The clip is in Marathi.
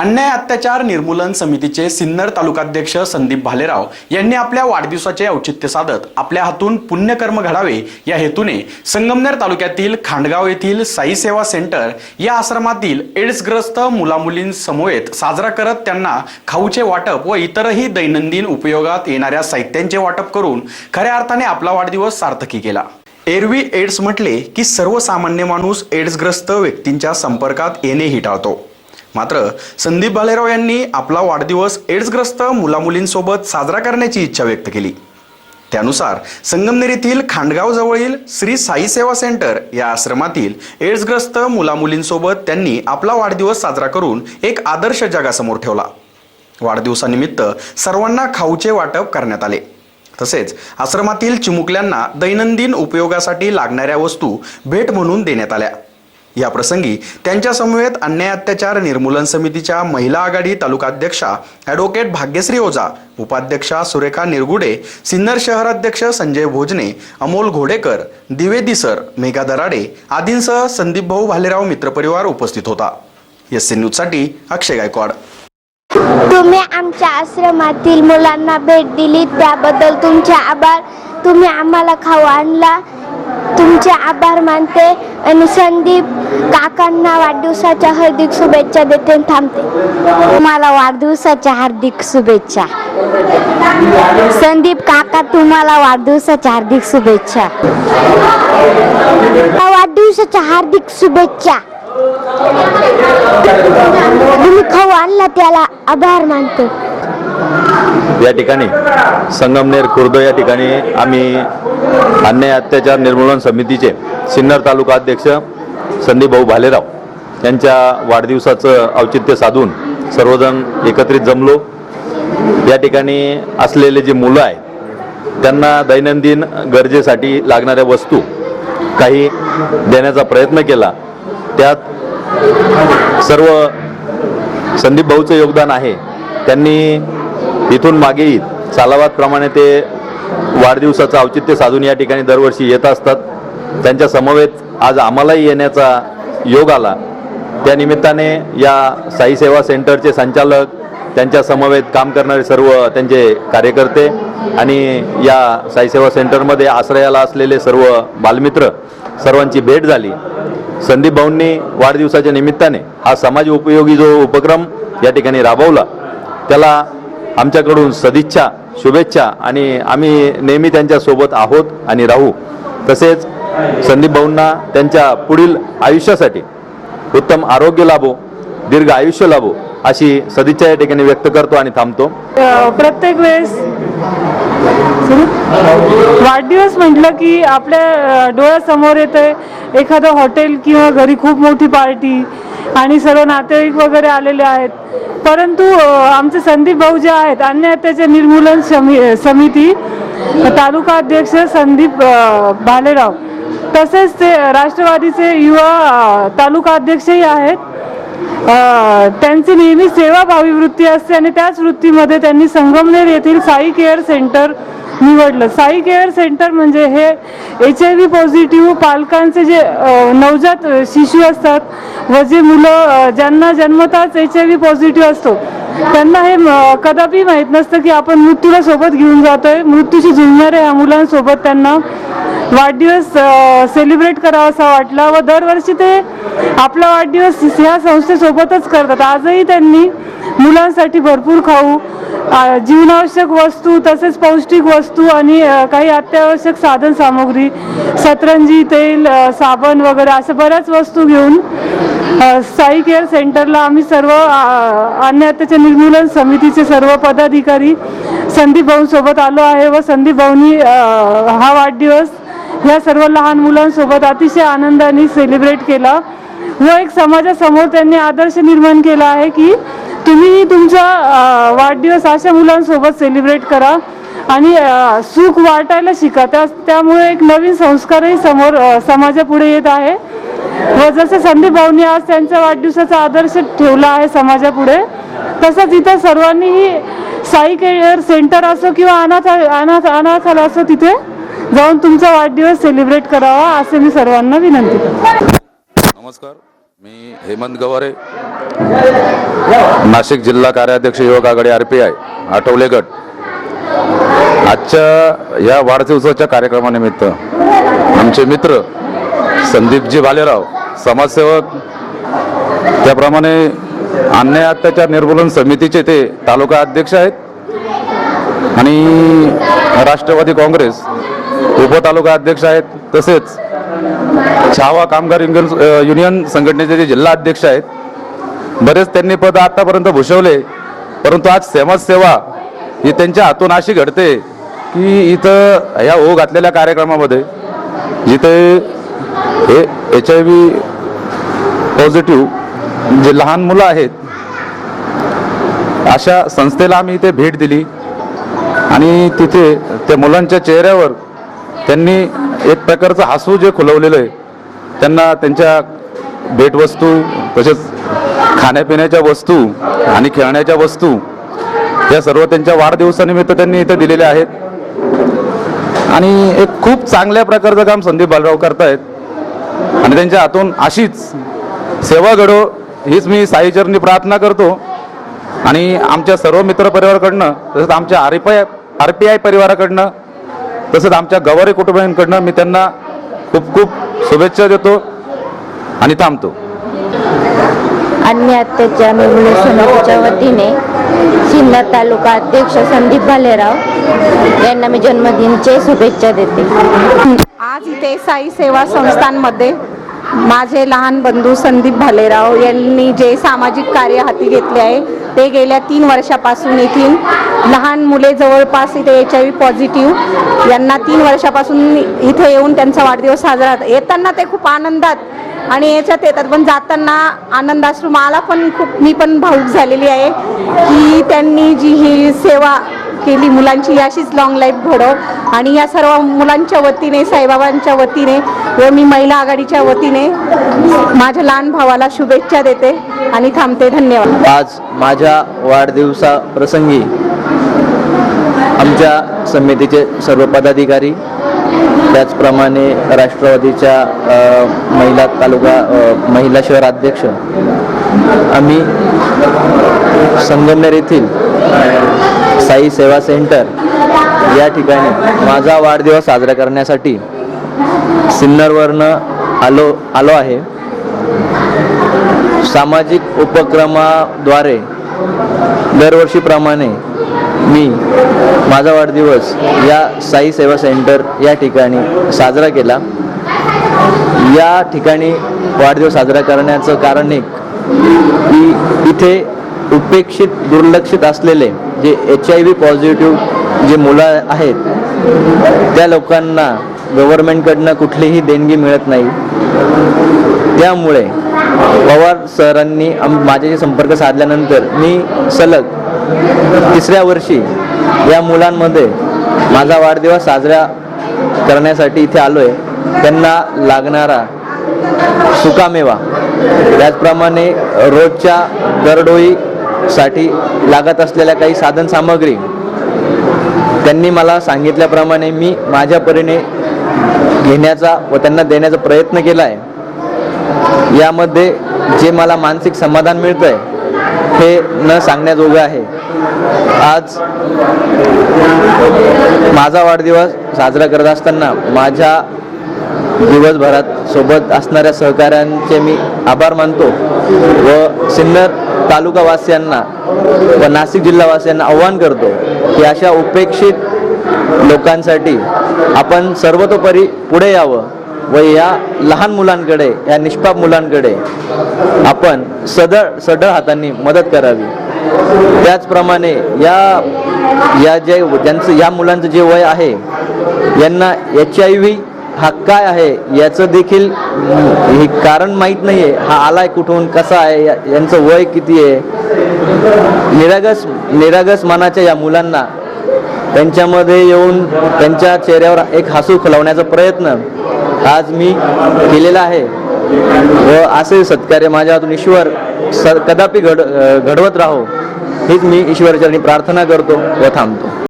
अन्याय अत्याचार निर्मूलन समितीचे सिन्नर तालुकाध्यक्ष संदीप भालेराव यांनी आपल्या वाढदिवसाचे औचित्य साधत आपल्या हातून पुण्यकर्म घडावे या हेतूने संगमनेर तालुक्यातील खांडगाव येथील साई सेवा सेंटर या आश्रमातील एड्सग्रस्त मुलामुलींसमवेत साजरा करत त्यांना खाऊचे वाटप व इतरही दैनंदिन उपयोगात येणाऱ्या साहित्यांचे वाटप करून खऱ्या अर्थाने आपला वाढदिवस सार्थकी केला. एरवी एड्स म्हटले की सर्वसामान्य माणूस एड्सग्रस्त व्यक्तींच्या संपर्कात येणेही टाळतो. मात्र संदीप भालेराव यांनी आपला वाढदिवस एड्सग्रस्त मुलामुलींसोबत साजरा करण्याची इच्छा व्यक्त केली. त्यानुसार संगमनेर येथील खांडगाव जवळील श्री साई सेवा सेंटर या आश्रमातील एड्सग्रस्त मुलामुलींसोबत त्यांनी आपला वाढदिवस साजरा करून एक आदर्श जगासमोर ठेवला. वाढदिवसानिमित्त सर्वांना खाऊचे वाटप करण्यात आले. तसेच आश्रमातील चिमुकल्यांना दैनंदिन उपयोगासाठी लागणाऱ्या वस्तू भेट म्हणून देण्यात आल्या. या प्रसंगी त्यांच्या समवेत अन्याय अत्याचार निर्मूलन समितीच्या महिला आघाडी तालुकाध्यक्षा ॲडव्होकेट भाग्यश्री ओझा उपाध्यक्षा सुरेखा निरगुडे सिन्नर शहराध्यक्ष संजय भोजने अमोल घोडेकर द्विवेदी सर मेघा दराडे आदींसह संदीप भाऊ भालेराव मित्रपरिवार उपस्थित होता. एस सी न्यूजसाठी अक्षय गायकवाड. तुम्ही आमच्या आश्रमातील मुलांना भेट दिली त्याबद्दल तुमचे आभार. तुम्ही आम्हाला खाऊ आणला. तुमचे आभार मानते आणि संदीप काकांना वाढदिवसाच्या हार्दिक शुभेच्छा देते थांबते. तुम्हाला वाढदिवसाच्या हार्दिक शुभेच्छा. संदीप काका तुम्हाला वाढदिवसाच्या हार्दिक शुभेच्छा. वाढदिवसाच्या हार्दिक शुभेच्छा. तुम्ही खाऊ आणला त्याला आभार मानतो. या ठिकाणी संगमनेर खुर्द या ठिकाणी आम्ही अन्याय अत्याचार निर्मूलन समितीचे सिन्नर तालुका अध्यक्ष संदीप भाऊ भालेराव यांच्या वाढदिवसाचं औचित्य साधून सर्वजण एकत्रित जमलो. या ठिकाणी असलेले जे मुलं आहेत त्यांना दैनंदिन गरजेसाठी लागणाऱ्या वस्तू काही देण्याचा प्रयत्न केला. त्यात सर्व संदीप भाऊचं योगदान आहे. त्यांनी इथून मागेही सालावादप्रमाणे ते वाढदिवसाचं औचित्य साधून या ठिकाणी दरवर्षी येत असतात. त्यांच्या समवेत आज आम्हालाही येण्याचा योग आला. त्यानिमित्ताने या साई सेवा सेंटरचे संचालक त्यांच्या समवेत काम करणारे सर्व त्यांचे कार्यकर्ते आणि या साईसेवा सेंटरमध्ये आश्रयाला असलेले सर्व बालमित्र सर्वांची भेट झाली. संदीप भाऊंनी वाढदिवसाच्या निमित्ताने हा समाज उपयोगी जो उपक्रम या ठिकाणी राबवला त्याला आमच्याकडून सदिच्छा शुभेच्छा आणि आम्ही नेहमी त्यांच्यासोबत आहोत आणि राहू. तसेच संदीप भाऊंना त्यांच्या पुढील आयुष्यासाठी उत्तम आरोग्य लाभो दीर्घ आयुष्य लाभो अशी सदिच्छा या ठिकाणी व्यक्त करतो आणि थांबतो. प्रत्येक वेळेस वाढदिवस म्हटलं की आपल्या डोळ्यासमोर येते एखादं हॉटेल किंवा घरी खूप मोठी पार्टी आणि सर्व नातेवाईक वगैरे आलेले आहेत. परंतु आमचे संदीप भाऊ जे आहेत अन्य त्याचे निर्मूलन समिती तालुका अध्यक्ष संदीप भालेराव. तसेच ते राष्ट्रवादीचे युवा तालुका अध्यक्षही आहेत. त्यांची नेहमी सेवाभावी वृत्ती असते आणि त्याच वृत्तीमध्ये त्यांनी संगमनेर येथील साई केअर सेंटर निवडलं. साई केअर सेंटर म्हणजे हे एच आय व्ही पॉझिटिव्ह पालकांचे जे नवजात शिशू असतात व जे मुलं ज्यांना जन्मताच एच आय व्ही पॉझिटिव्ह असतो त्यांना हे कदापि माहीत नसतं की आपण मृत्यूला सोबत घेऊन जातोय. मृत्यूशी झुंजणाऱ्या ह्या मुलांसोबत त्यांना वाढदिवस सेलिब्रेट करावासा वाटला व दरवर्षी ते आपला वाढदिवस ह्या संस्थेसोबतच करतात. आजही त्यांनी मुलांसाठी भरपूर खाऊ जीवनावश्यक वस्तू तसेच पौष्टिक वस्तू आणि काही अत्यावश्यक साधन सामग्री सतरंजी तेल साबण वगैरे अशा बऱ्याच वस्तू घेऊन साई केअर सेंटरला आम्ही सर्व अ, निर्मूलन समितीचे सर्व पदाधिकारी संदीप भाऊंसोबत आलो आहे व संदीप भाऊनी हा वाढदिवस या सर्व लहान मुलांसोबत अतिशय आनंदाने सेलिब्रेट केला व एक समाजासमोर त्यांनी आदर्श निर्माण केला आहे की तुम्ही तुमचा वाढदिवस अशा मुलांसोबत सेलिब्रेट करा आणि सुख वाटायला शिका. त्या त्यामुळे एक नवीन संस्कारही समोर समाजापुढे येत आहे. व जसे संदीप भाऊनी आज त्यांच्या वाढदिवसाचा आदर्श ठेवला आहे समाजापुढे तसंच इथं सर्वांनीही साई केअर सेंटर असो किंवा अनाथ अनाथ अनाथाला असो तिथे जाऊन तुमचा वाढदिवस सेलिब्रेट करावा असे मी सर्वांना विनंती करतो. नमस्कार. मी हेमंत गवारे नाशिक जिल्हा कार्याध्यक्ष युवक आघाडी आर पी आय आठवले गट आजच्या या वाढदिवसाच्या कार्यक्रमानिमित्त आमचे मित्र संदीपजी भालेराव समाजसेवक त्याप्रमाणे अन्याय अत्याचार निर्मूलन समितीचे ते तालुका अध्यक्ष आहेत. आणि राष्ट्रवादी काँग्रेस उपतालुका अध्यक्ष आहेत. तसेच छावा कामगार युनियन युनियन संघटनेचे जे जिल्हा अध्यक्ष आहेत बरेच त्यांनी पद आतापर्यंत भूषवले परंतु आज समाजसेवा ही त्यांच्या हातून अशी घडते की इथं ह्या ओ घातलेल्या कार्यक्रमामध्ये जिथे हे एच आय व्ही पॉझिटिव्ह जे लहान मुलं आहेत अशा संस्थेला आम्ही इथे भेट दिली आणि तिथे त्या मुलांच्या चेहऱ्यावर त्यांनी एक प्रकारचं हसू जे खुलवलेलं आहे त्यांना त्यांच्या भेटवस्तू तसेच खाण्यापिण्याच्या वस्तू आणि खेळण्याच्या वस्तू या सर्व त्यांच्या वाढदिवसानिमित्त त्यांनी इथं दिलेल्या आहेत. आणि एक खूप चांगल्या प्रकारचं काम संदीप बालराव करतायत. आणि त्यांच्या हातून अशीच सेवा घडो हीच मी साईचरणी प्रार्थना करतो. आणि आमच्या सर्व मित्र परिवाराकडनं तसंच आमच्या R P I R P I परिवाराकडनं तसंच आमच्या गवारी कुटुंबियांकडनं मी त्यांना खूप खूप शुभेच्छा देतो आणि थांबतो. अन्य अत्याचार निर्मूलन समितीच्या वतीने सिन्नर तालुका अध्यक्ष संदीप भालेराव यांना मी जन्मदिनचे शुभेच्छा देते. आज इथे साई सेवा संस्थांमध्ये माझे लहान बंधू संदीप भालेराव यांनी जे सामाजिक कार्य हाती घेतले आहे ते गेल्या तीन वर्षापासून येथील लहान मुले जवळपास इथे एच आय व्ही पॉझिटिव्ह यांना तीन वर्षापासून इथे येऊन त्यांचा वाढदिवस साजरा येताना ते खूप आनंदात आणि याच्यात येतात. पण जाताना आनंदाश्रू मला पण खूप मी पण भाऊक झालेली आहे की त्यांनी जी ही सेवा केली मुलांची अशीच लॉंग लाईफ घडव. आणि या सर्व मुलांच्या वतीने साईबाबांच्या वतीने व मी महिला आघाडीच्या वतीने माझ्या लहान भावाला शुभेच्छा देते आणि थांबते. धन्यवाद. आज माझ्या वाढदिवसा प्रसंगी आमच्या समितीचे सर्व पदाधिकारी त्याचप्रमाणे राष्ट्रवादीच्या महिला तालुका महिला शहर अध्यक्ष आम्ही संगमनेर येथील साई सेवा सेंटर या ठिकाणी माझा वाढदिवस साजरा करण्यासाठी सिन्नरवरनं आलो आलो आहे. सामाजिक उपक्रमाद्वारे दरवर्षीप्रमाणे मी माझा वाढदिवस या साई सेवा सेंटर या ठिकाणी साजरा केला. या ठिकाणी वाढदिवस साजरा करण्याचं कारण एक की इथे उपेक्षित दुर्लक्षित असलेले जे एच आय व्ही पॉझिटिव्ह जे मुलं आहेत त्या लोकांना गव्हर्नमेंटकडनं कुठलीही देणगी मिळत नाही. त्यामुळे पवार सरांनी माझ्याशी संपर्क साधल्यानंतर मी सलग तिसऱ्या वर्षी या मुलांमध्ये माझा वाढदिवस साजरा करण्यासाठी इथे आलो आहे त्यांना लागणारा सुकामेवा. त्याचप्रमाणे रोजच्या दरडोईसाठी लागत असलेल्या काही साधन सामग्री. त्यांनी मला सांगितल्याप्रमाणे मी माझ्या परीने घेण्याचा व त्यांना देण्याचा प्रयत्न केला आहे यामध्ये जे मला मानसिक समाधान मिळतं आहे हे न सांगण्याजोगं आहे. आज माझा वाढदिवस साजरा करत असताना माझ्या दिवसभरात सोबत असणाऱ्या सहकाऱ्यांचे मी आभार मानतो व सिन्नर तालुकावासियांना व नाशिक जिल्हावासियांना आव्हान करतो की अशा उपेक्षित लोकांसाठी आपण सर्वतोपरी पुढे यावं. व या लहान मुलांकडे या निष्पाप मुलांकडे आपण सदळ सढळ हातांनी मदत करावी. त्याचप्रमाणे या या जे ज्यांचं या मुलांचं जे वय आहे यांना एच आय व्ही हा काय आहे याचं देखील हे कारण माहीत नाही आहे हा आलाय कुठून कसा आहे यांचं वय किती आहे. निरागस निरागस मनाच्या या मुलांना त्यांच्यामध्ये येऊन त्यांच्या चेहऱ्यावर एक हसू खुलवण्याचा प्रयत्न आज मी केलेला आहे. व असे सत्कार्य माझ्या हातून ईश्वर स कदापि घड घडवत राहो हीच मी ईश्वरचरणी प्रार्थना करतो व थांबतो.